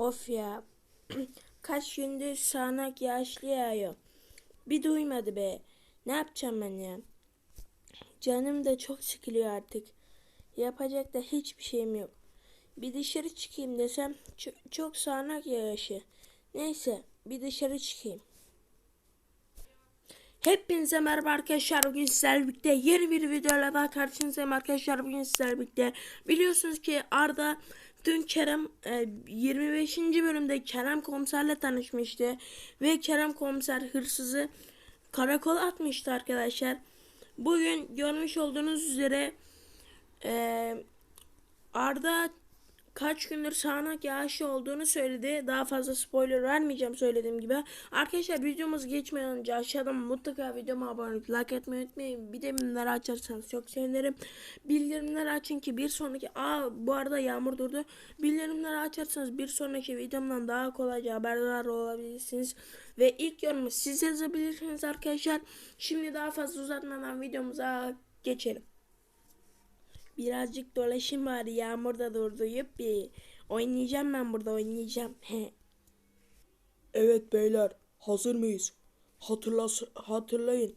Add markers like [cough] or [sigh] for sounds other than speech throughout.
Of ya. [clears throat] Kaç gündür sağanak yağışlı yağıyor. Bir duymadı be. Ne yapacağım ben ya? Canım da çok sıkılıyor artık. Yapacak da hiçbir şeyim yok. Bir dışarı çıkayım desem çok, sağanak yağışı. Neyse bir dışarı çıkayım. Hepinize merhaba arkadaşlar. Bugün sizlerle birlikte yeni bir videoyla daha karşınızdayım arkadaşlar. Bugün sizlerle birlikte biliyorsunuz ki Arda dün Kerem e, 25. bölümde Kerem komiserle tanışmıştı. Ve Kerem komiser hırsızı karakola atmıştı arkadaşlar. Bugün görmüş olduğunuz üzere e, Arda kaç gündür sağanak yağışı olduğunu söyledi. Daha fazla spoiler vermeyeceğim söylediğim gibi. Arkadaşlar videomuz geçmeden önce aşağıdan mutlaka videoma abone olup like etmeyi unutmayın. Bir de bildirimleri açarsanız çok sevinirim. Bildirimleri açın ki bir sonraki... Aa bu arada yağmur durdu. Bildirimleri açarsanız bir sonraki videomdan daha kolayca haberdar olabilirsiniz. Ve ilk yorumu siz yazabilirsiniz arkadaşlar. Şimdi daha fazla uzatmadan videomuza geçelim. Birazcık dolaşayım bari yağmur da durdu yuppi. Oynayacağım ben burada oynayacağım. He. [laughs] Evet beyler, hazır mıyız? Hatırlas hatırlayın.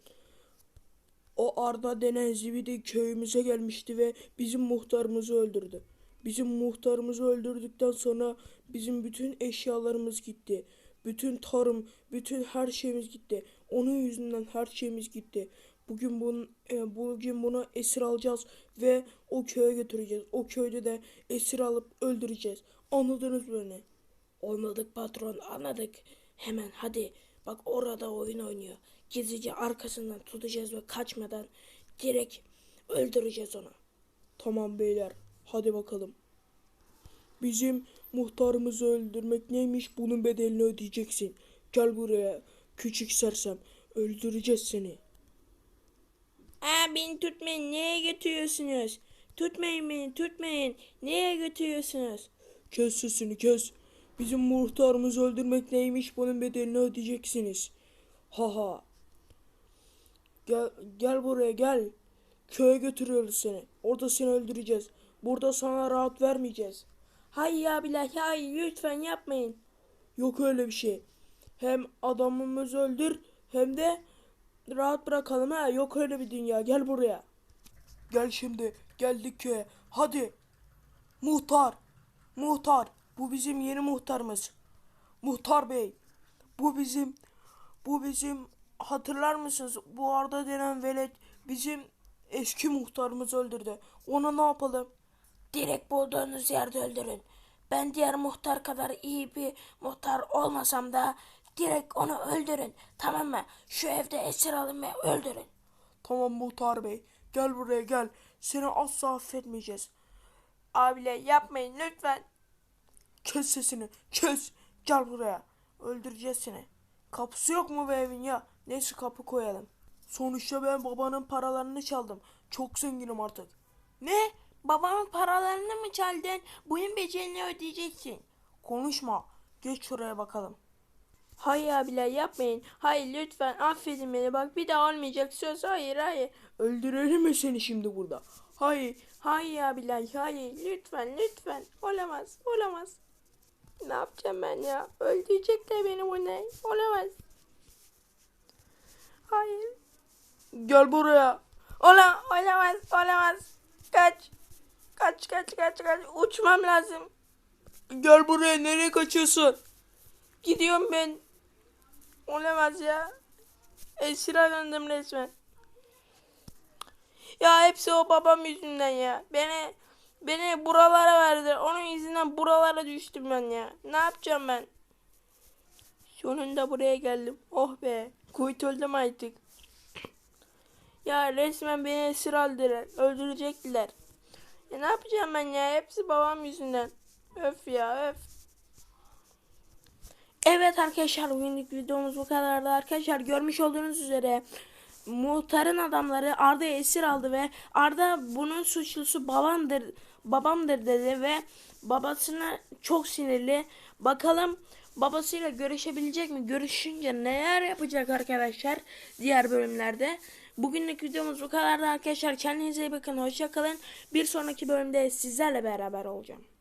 O Arda denen zibidi köyümüze gelmişti ve bizim muhtarımızı öldürdü. Bizim muhtarımızı öldürdükten sonra bizim bütün eşyalarımız gitti. Bütün tarım, bütün her şeyimiz gitti. Onun yüzünden her şeyimiz gitti. Bugün bunun, e, bugün bunu esir alacağız ve o köye götüreceğiz. O köyde de esir alıp öldüreceğiz. Anladınız mı beni? Anladık patron anladık. Hemen hadi bak orada oyun oynuyor. Gizlice arkasından tutacağız ve kaçmadan direkt öldüreceğiz onu. Tamam beyler, hadi bakalım. Bizim muhtarımızı öldürmek neymiş bunun bedelini ödeyeceksin. Gel buraya küçük sersem öldüreceğiz seni. Aa beni tutmayın neye götürüyorsunuz? Tutmayın beni tutmayın. Neye götürüyorsunuz? Kes sesini kes. Bizim muhtarımızı öldürmek neymiş bunun bedelini ödeyeceksiniz. Ha ha. Gel, gel buraya gel. Köye götürüyoruz seni. Orada seni öldüreceğiz. Burada sana rahat vermeyeceğiz. Hayır abiler hayır lütfen yapmayın. Yok öyle bir şey. Hem adamımızı öldür hem de rahat bırakalım ha. Yok öyle bir dünya. Gel buraya. Gel şimdi. Geldik köye. Hadi. Muhtar. Muhtar. Bu bizim yeni muhtarımız. Muhtar bey. Bu bizim bu bizim hatırlar mısınız? Bu Arda denen velet bizim eski muhtarımızı öldürdü. Ona ne yapalım? Direkt bulduğunuz yerde öldürün. Ben diğer muhtar kadar iyi bir muhtar olmasam da direkt onu öldürün. Tamam mı? Şu evde esir alın ve öldürün. Tamam muhtar bey. Gel buraya gel. Seni asla affetmeyeceğiz. Abiler yapmayın lütfen. Kes sesini. Kes. Gel buraya. Öldüreceğiz seni. Kapısı yok mu bu evin ya? Neyse kapı koyalım. Sonuçta ben babanın paralarını çaldım. Çok zenginim artık. Ne? Babamın paralarını mı çaldın? Bunun bedelini ödeyeceksin. Konuşma. Geç şuraya bakalım. Hayır abiler yapmayın. Hayır lütfen affedin beni. Bak bir daha olmayacak söz. Hayır hayır. Öldürelim mi seni şimdi burada? Hayır. Hayır abiler hayır. Lütfen lütfen. Olamaz olamaz. Ne yapacağım ben ya? Öldürecekler beni bu ne? Olamaz. Hayır. Gel buraya. Ola, olamaz olamaz. Kaç. Kaç kaç kaç kaç. Uçmam lazım. Gel buraya. Nereye kaçıyorsun? Gidiyorum ben. Olamaz ya. Esir alındım resmen. Ya hepsi o babam yüzünden ya. Beni beni buralara verdi. Onun yüzünden buralara düştüm ben ya. Ne yapacağım ben? Sonunda buraya geldim. Oh be. Kurtuldum artık. Ya resmen beni esir aldılar. Öldürecektiler. Ya ne yapacağım ben ya? Hepsi babam yüzünden. Öf ya öf. Evet arkadaşlar bugünlük videomuz bu kadardı. Arkadaşlar görmüş olduğunuz üzere muhtarın adamları Arda'yı esir aldı ve Arda bunun suçlusu babamdır babamdır dedi ve babasına çok sinirli. Bakalım babasıyla görüşebilecek mi? Görüşünce neler yapacak arkadaşlar diğer bölümlerde? Bugünlük videomuz bu kadardı arkadaşlar. Kendinize iyi bakın hoşçakalın bir sonraki bölümde sizlerle beraber olacağım